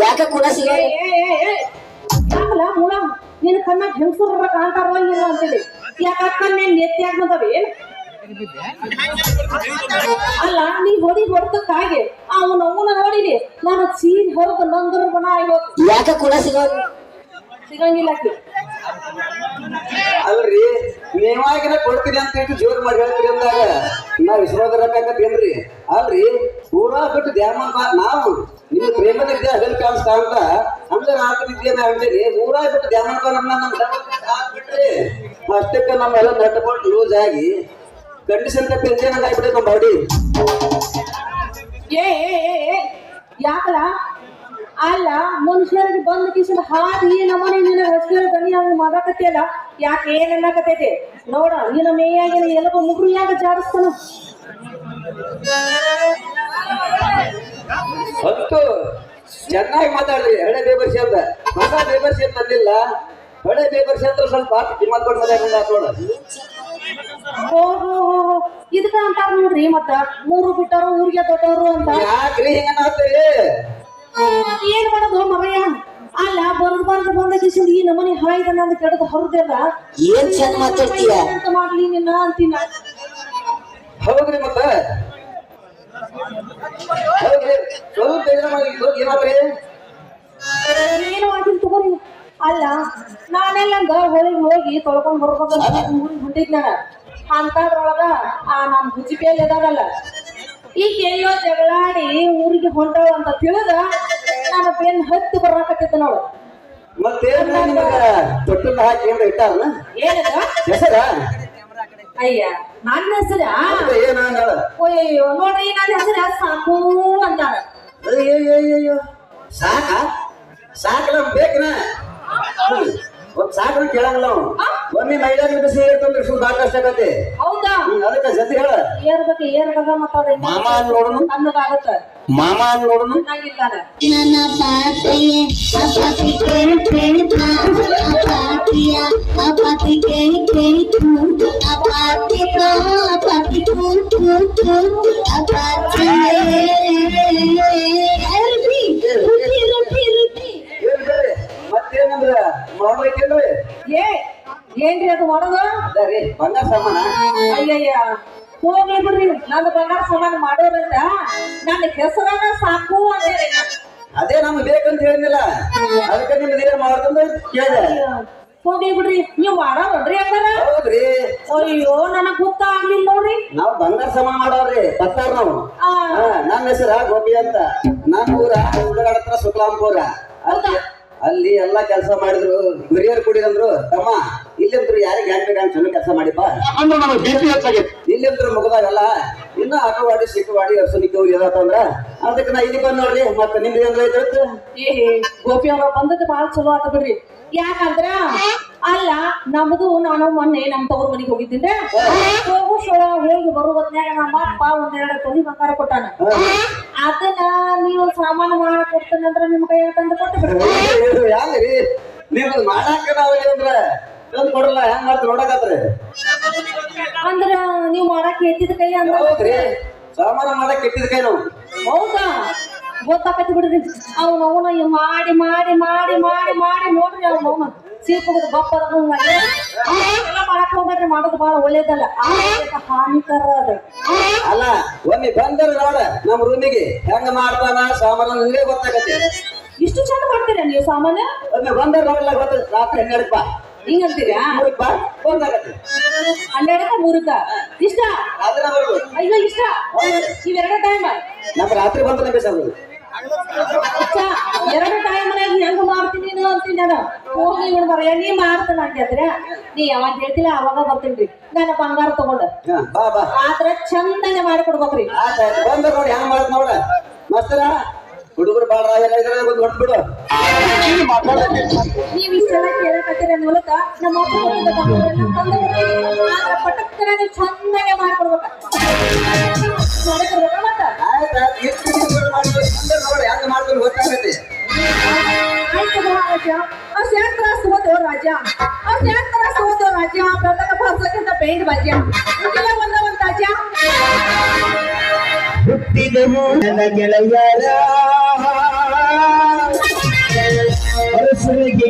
ಯಾಕೆ ಕೂಡ ಸಿಗ ಏ, ಏ, ಏ, ಏ. ಯಾಕಲ್ಲ ಮೂಳ ನಿನ್ನ ಕಣ್ಣ ಹೆಂಗಸರ ಕಾಣ್ತಾರಲ್ಲ ಇಲ್ಲ ಅಂತೇಳಿ. ಯಾಕಪ್ಪ ಕಣ್ಣೇನ್ ನೆತ್ತಿಯಾಗ ಬಂದವೆ ಅಲ್ಲ ನೀ ಹೊಡಿ ಹೊಡ್ತಕ್ಕಾಗಿ ಅವನ ಅವನ ನೋಡಿನಿ. ನಾನು ಸೀನ್ ಹೊರದು ನಂದ್ರ ಬಣ ಇವತ್ತು. ಯಾಕೆ ಕೂಡ ಸಿಗ ಸಿಗಂಗಿಲ್ಲ. ಅಲ್ರಿ ನೀವಾಗಿನ ಕೊಡ್ತೀರಿ ಅಂತ ಹೇಳಿ ಜೋರ್ ಮಾಡಿ ಹೇಳ್ತೀರಿ ಅಂದಾಗ. ನಾ ವಿಶ್ವಾಸರಬೇಕಂತೇನ್ರಿ ಅಲ್ರಿ ಪೂರಾ ಬಿಟ್ಟು ಮಾ- ನಾವು ನಿಮ್ಮ ಪ್ರೇಮದ ವಿದ್ಯೆ ಹಗಲ್ ಕಾಣಿಸ್ತಾ ಅಂತ ಅಂದ್ರೆ ರಾತ್ರಿ ಇದ್ದೆ ನಾ ಹೇಳ್ತೀನಿ ಊರಾ ಬಿಟ್ಟು ಮಾಡ್ಕೊಂಡು ನಮ್ಮ ನಮ್ಮ ಹಾಕ್ಬಿಟ್ರಿ ಅಷ್ಟಕ್ಕೆ ನಮ್ಮೆಲ್ಲ ಎಲ್ಲ ಬೋಲ್ಟ್ ಲೂಸ್ ಆಗಿ ಕಂಡೀಷನ್ ಎಂಜೇನಾಗ ಆಗ್ಬಿಟ್ಟೆ ನಮ್ಮ ಬಾಡಿ. ಏ ಅಲ್ಲ, ಮನುಷ್ಯರಿಗೆ ಬಂದ ಕಿಸಿದ ಹಾದಿ ನಮ್ಮನೆ ನಿನ್ನ ರಸ್ತೆ ದನಿ ಹಂಗ ಮಾಡಕತ್ತಿಯಲ್ಲ ಯಾಕೆ ಏನನ್ನಕತ್ತೈತಿ ನೋಡ ನಿನ್ನ ಮೇಯಾಗಿನ ಎಲಬ ಯಾಕೆ ಜಾಡಿಸ್ತಾನ? ಹತ್ತು ಚೆನ್ನಾಗಿ ಮಾತಾಡ್ರಿ. ಹಳೆ ಬೇಬರ್ಸಿ ಅಂತ ಹೊಸ ಬೇಬರ್ಸಿ ಅಂತ ಅಂದಿಲ್ಲ ಹಳೆ ಬೇಬರ್ಸಿ ಅಂತ ಸ್ವಲ್ಪ ಹೋ. ಇದಕ್ಕ ಅಂತಾರ ನೋಡ್ರಿ ಮತ್ತ. ಮೂರು ಬಿಟ್ಟವರು ಊರಿಗೆ ದೊಡ್ಡವರು ಅಂತ. ಯಾಕ್ರಿ ಹಿಂಗ ನಾತ್ರಿ ಏನ್ ಮಾಡೋದು ಮರಯ್ಯ? ಅಲ್ಲ ಬರದ್ ಬರದ್ ಬಂದ ಕಿಸಿಂದ ಈ ನಮ್ಮನೆ ಹಾಯ್ದ ನಂದು ಕೆಡದ ಹೊರದೆಲ್ಲ ಏನ್ ಚಂದ ಮಾತಾಡ್ತೀಯ? ಅಂತ ಮಾಡ್ಲಿ ನಿನ್ನ ಅಂತೀನ? ಹೌದ್ರಿ ಮತ್ತ? ಹೌದ್ರಿ? ಸ್ವಲ್ಪ ಬೇಜಾರ್ ಮಾಡಿ ಏನಾದ್ರಿ ಏನು ಆಗಿಲ್ ತಗೋರಿ. ಅಲ್ಲ ನಾನೆಲ್ಲ ಹೊಳಿಗೆ ಹೋಗಿ ತೊಳ್ಕೊಂಡ್ ಬರ್ಬೇಕಂತ ಹೊಂಟಿದ್ ನಾನು. ಅಂತದ್ರೊಳಗ ಆ ನಮ್ ಬುಜ್ಜಿ ಬೇಲ್ ಇದಾವಲ್ಲ ಈಗ ಎಲ್ಲೋ ಜಗಳಾಡಿ ಊರಿಗೆ ಹೊಂಟವ ಅಂತ ತಿಳಿದ ನಾನು ಬೆನ್ ಹತ್ತಿ ಬರಾಕತ್ತಿದ್ದ ನೋಡು. ಮತ್ತೇನ್ ನಿಮಗೆ? ತೊಟ್ಟಲ್ ಹಾಕಿ ಏನ್ರ ಇಟ್ಟಾರನ? ಏನದ? ಹೆಸರ? ಅಯ್ಯ ನನ್ನ ಹೆಸರ ಏನ ಅಂದಾಳ? ಅಯ್ಯೋ ನೋಡ್ರಿ ನನ್ನ ಹೆಸರ ಸಾಕು ಅಂತಾರ ಅಯ್ಯಯ್ಯಯ್ಯಯ್ಯೋ ಸಾಕ? ಸಾಕಲ್ಲ ಬೇಕನ? ಒಂದ್ ಸಾಕನ ಕೇಳಂಗಿಲ್ಲ ಅವ್ನು. ಒಮ್ಮೆ ಮೈದಾನ ಬಿಸಿ ಹೇಳ್ತಂದ್ರೆ ಕಷ್ಟ ಆಗತ್ತೆ. ಹೌದಾ? ಅದಕ್ಕೆ ಸತಿ ಹೇಳ. ಏರ್ಬೇಕು ಏರ್ಬೇಕ ಮಾತಾಡ ಮಾಮ ಅಂದ್ ನೋಡುನು? ಅನ್ನೋದಾಗತ್ತ. ಮಾಮ ಅಂದ್ ನೋಡುನು? ನನ್ನ ಕೇಳಿ ಕೇಳಿ. ಮತ್ತೇನಂದ್ರ ಮಾಡ್ಬೇಕೇನ್ರಿ ಏ ಏನ್ರಿ ಅದು ಮಾಡೋದು? ಅದಾರಿ ಬಂಗಾರ ಸಾಮಾನ. ಅಯ್ಯಯ್ಯ ಹೋಗ್ಲಿ ಬಿಡ್ರಿ ನನ್ನ ಬಂಗಾರ ಸಾಮಾನ ಮಾಡೋದಂತ? ನನ್ನ ಹೆಸರನ್ನ ಸಾಕು ಅಂತೇಳಿ ಅದೇ ನಮ್ಗೆ ಬೇಕಂತ ಹೇಳಿದ್ನಿಲ್ಲ. ಅದಕ್ಕೆ ನಿಮ್ದು ಏನ್ ಮಾಡ್ತಂದ ಕೇಳಿದೆ. ಹೋಗ್ಲಿ ಬಿಡ್ರಿ. ನೀವು ಮಾಡವ್ರಿ ಹಂಗಾರ? ಹೌದ್ರಿ. ಅಯ್ಯೋ ನನಗ್ ಗೊತ್ತಾಗ್ಲಿಲ್ಲ ನೋಡ್ರಿ. ನಾವ್ ಬಂಗಾರ ಸಮ ಮಾಡೋರ್ರಿ ಬರ್ತಾರ ನಾವು. ಆ, ಹಾ, ನನ್ನ ಹೆಸರ ಗೋಪಿ ಅಂತ. ನನ್ನ ಊರ ಹುಡುಗಾಡ ಹತ್ರ ಶುಕ್ಲಾಂಪುರ ಅಲ್ಲಿ ಅಲ್ಲಿ ಎಲ್ಲಾ ಕೆಲಸ ಮಾಡಿದ್ರು. ಹಿರಿಯರು ಕುಡಿದಂದ್ರು ತಮ್ಮ ಇಲ್ಲಿಂದ್ರು ಯಾರಿಗೆ ಹೆಂಗ್ ಬೇಕು ಚಲೋ ಕೆಲಸ ಮಾಡಿಪ್ಪ ಅಂದ್ರೆ ನಮಗೆ ಬಿ ಪಿ ಹೆಚ್ಚಾಗೈತಿ. ಇಲ್ಲಂತ್ರು ಮುಗದಾಗಲ್ಲ ಇನ್ನ ಆಟವಾಡಿ ಸಿಕ್ಕವಾಡಿ ಹೋಗಿ ಇದಾತಂದ್ರ ಅದಕ್ಕೆ ನಾ ಇಲ್ಲಿ ಬಂದ್ ನೋಡ್ರಿ. ಮತ್ತೆ ನಿಮ್ದು ಏನ್ ಐತೆ ಏ ಗೋಪಿ ಅವ್ರ ಬಂದದ್ದು ಬಾಳ ಚಲೋ ಆತ ಬಿಡ್ರಿ. ಯಾಕಂದ್ರ ಅಲ್ಲ ನಮ್ದು ನಾನು ಮೊನ್ನೆ ನಮ್ ತವ್ರ ಮನೆಗೆ ಹೋಗಿದ್ದೆ ಹೋಗು ಶೋಳ ಹೋಗಿ ಬರೋ ಹೊತ್ನ್ಯಾಗ ನಮ್ಮ ಅಪ್ಪ ಒಂದೆರಡು ತೊಲಿ ಬಂಗಾರ ಕೊಟ್ಟಾನ. ಅದನ್ನ ನೀವು ಸಾಮಾನು ಮಾಡ ಕೊಡ್ತೇನಂದ್ರ ನಿಮ್ ಕೈ ತಂದು ಕೊಟ್ಟು ಬಿಡ್ರಿ ಹೆಂಗ್ರಿ ನೀವು ಮಾಡಾಕ ನಾವಲ್ಲಿ ಅಂದ್ರ ತಂದ್ ಕೊಡಲ್ಲ ಹೆಂಗ್ ಮಾಡ್ತೀರಿ ನೋಡಕತ್ರಿ ಅಂದ್ರ ನೀವ್ ಮಾಡಕ್ ಎತ್ತಿದ ಕೈ ಅಂದ್ರೆ ಹೌದ್ರಿ. ಸಾಮಾನ ಮಾಡಕ್ ಕೈ ನಾವು. ಹೌದಾ? ಗೊತ್ತಾಕತಿ ಬಿಡ್ರಿ. ಅವ್ನ ಅವನ ಮಾಡಿ ಮಾಡಿ ಮಾಡಿ ಮಾಡಿ ಮಾಡಿ ನೋಡ್ರಿ ಅವ್ನ ಅವನ. ಸೀಪದ ಬಪ್ಪ ಎಲ್ಲ ಮಾಡಕ್ ಹೋಗ್ಬೇಡ್ರಿ ಮಾಡೋದು ಬಹಳ ಒಳ್ಳೇದಲ್ಲ. ಹಾನಿಕರ ಅದ. ಅಲ್ಲ ಒಮ್ಮೆ ಬಂದ್ರೆ ನೋಡ ನಮ್ ರೂಮಿಗೆ ಹೆಂಗ ಮಾಡ್ತಾನ ಸಾಮಾನ ನಿಮಗೆ ಗೊತ್ತಾಗತ್ತೆ. ಇಷ್ಟು ಚಂದ ಮಾಡ್ತೀರಾ ನೀವು ಸಾಮಾನ್ಯ ಒಮ್ಮೆ ಬಂದ್ರೆ ನೋಡಲ್ಲ ಗೊತ್ತ ರಾತ್ರಿ ಹನ್ನೆರಡು ಬಾ. ಹಿಂಗಂತೀರಾ ಮೂರಕ್ಕೆ ಗೊತ್ತಾಗತ್ತೆ ಹನ್ನೆರಡಕ್ಕ ಮೂರಕ್ಕ? ಇಷ್ಟ? ಅಯ್ಯೋ ಇಷ್ಟ. ಇವೆರಡ ಟೈಮ್ ನಮ್ ರಾತ್ರಿ ಬಂದ್ರೆ ಬೇಸಾಗೋದು. ಎರಡು ಟೈಮ್ ಹೆಂಗ್ ಮಾಡ್ತೀನಿ ನೀನು ಅಂತೀನಿ ನಾನು. ಹೋಗಿ ಇವಳು ಬರ ನೀ ಮಾಡ್ತಾನ ಅಂತಿದ್ರೆ ನೀ ಯಾವಾಗ ಹೇಳ್ತಿಲ್ಲ ಅವಾಗ ಬರ್ತೀನಿ ನಾನು ಬಂಗಾರ ತಗೊಂಡ. ಆತರ ಬಾ ಬಾ. ಆದ್ರ ಚಂದಂಗ ಮಾಡಿ ಕೊಡ್ಬೇಕ್ರಿ. ಆಯ್ತಾಯ್ತು ನೋಡಿ ಹೆಂಗ್ ಮಾಡ್ತ ನೋಡ. ಮಸ್ತರ ಹುಡುಗರು ಬಾಳ ಇದ್ರೆ ಬಂದು ಹೊಟ್ಬಿಡು ನೀವ್ ಇಷ್ಟೆಲ್ಲ ಕೇಳಕತ್ತಿರ ಮೂಲಕ ನಮ್ಮ ಪಟಕ್ಕನ ಚಂದಂಗೆ ಮಾಡ್ಕೊಡ್ಬೇಕ. ಎಷ್ಟು ನೋಡಿ ಹೆಂಗ್ ಮಾಡ್ಕೊಂಡು ಗೊತ್ತಾಗತ್ತೆ ಆಯ್ತು ಮಹಾರಾಜ. ಹೋದೋ ರಾಜ. ಆ ರಾಜ. ಪೇಂಟ್ ಬಂದ ಒಂದ್ புத்திதமும் இளையாரா அரசுக்கு